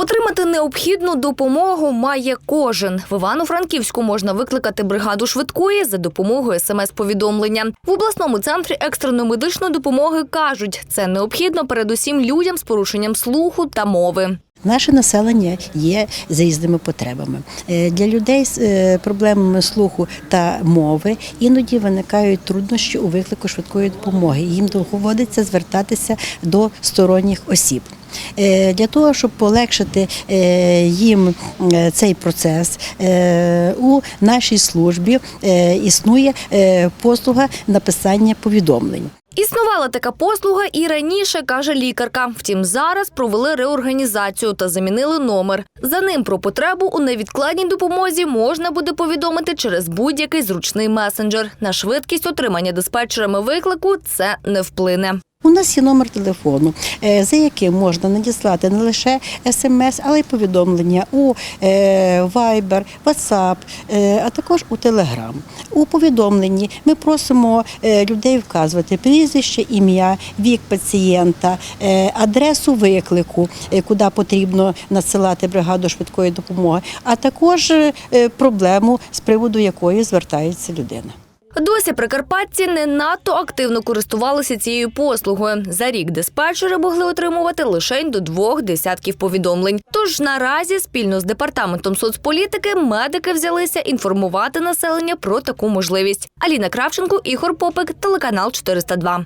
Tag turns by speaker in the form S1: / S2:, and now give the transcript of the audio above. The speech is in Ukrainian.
S1: Отримати необхідну допомогу має кожен. В Івано-Франківську можна викликати бригаду швидкої за допомогою смс-повідомлення. В обласному центрі екстреної медичної допомоги кажуть, це необхідно передусім людям з порушенням слуху та мови.
S2: Наше населення є за різними потребами. Е, Для людей з е, проблемами слуху та мови іноді виникають труднощі у виклику швидкої допомоги. Їм доводиться звертатися до сторонніх осіб. Е, Для того, щоб полегшити е, їм е, цей процес, у нашій службі існує послуга написання повідомлень.
S1: Існувала така послуга і раніше, каже лікарка. Втім, зараз провели реорганізацію та замінили номер. За ним про потребу у невідкладній допомозі можна буде повідомити через будь-який зручний месенджер. На швидкість отримання диспетчерами виклику це не вплине.
S2: У нас є номер телефону, е, за яким можна надіслати не лише смс, але й повідомлення у е, Viber, WhatsApp, е, а також у Telegram. У повідомленні ми просимо людей вказувати прізвище, ім'я, вік пацієнта, адресу виклику, куди потрібно надсилати бригаду швидкої допомоги, а також проблему, з приводу якої звертається людина.
S1: Досі прикарпатці не надто активно користувалися цією послугою. За рік диспетчери могли отримувати лише до двох десятків повідомлень. Тож наразі спільно з департаментом соцполітики медики взялися інформувати населення про таку можливість. Аліна Кравченко, Ігор Попик, телеканал 402.